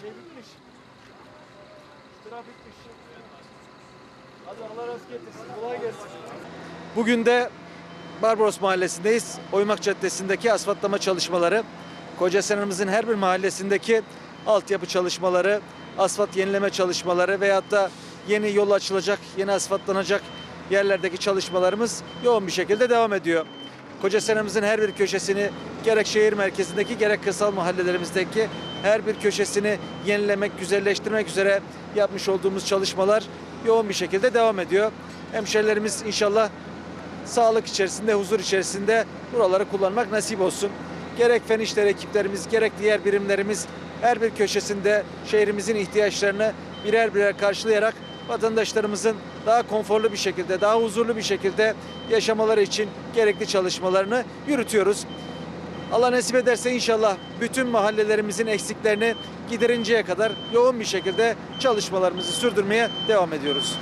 şey bitmiş. Trafik bitmiş. Hadi Allah razı getirsin. Kolay gelsin. Bugün de Barbaros Mahallesi'ndeyiz. Oymak Caddesi'ndeki asfaltlama çalışmaları, Koca Senarımızın her bir mahallesindeki altyapı çalışmaları, asfalt yenileme çalışmaları veyahut da yeni yol açılacak, yeni asfaltlanacak yerlerdeki çalışmalarımız yoğun bir şekilde devam ediyor. Kocasenimizin her bir köşesini gerek şehir merkezindeki gerek kırsal mahallelerimizdeki her bir köşesini yenilemek, güzelleştirmek üzere yapmış olduğumuz çalışmalar yoğun bir şekilde devam ediyor. Hemşerilerimiz inşallah sağlık içerisinde, huzur içerisinde buraları kullanmak nasip olsun. Gerek fen işleri ekiplerimiz, gerek diğer birimlerimiz her bir köşesinde şehrimizin ihtiyaçlarını birer birer karşılayarak vatandaşlarımızın daha konforlu bir şekilde, daha huzurlu bir şekilde yaşamaları için gerekli çalışmalarını yürütüyoruz. Allah nasip ederse inşallah bütün mahallelerimizin eksiklerini giderinceye kadar yoğun bir şekilde çalışmalarımızı sürdürmeye devam ediyoruz.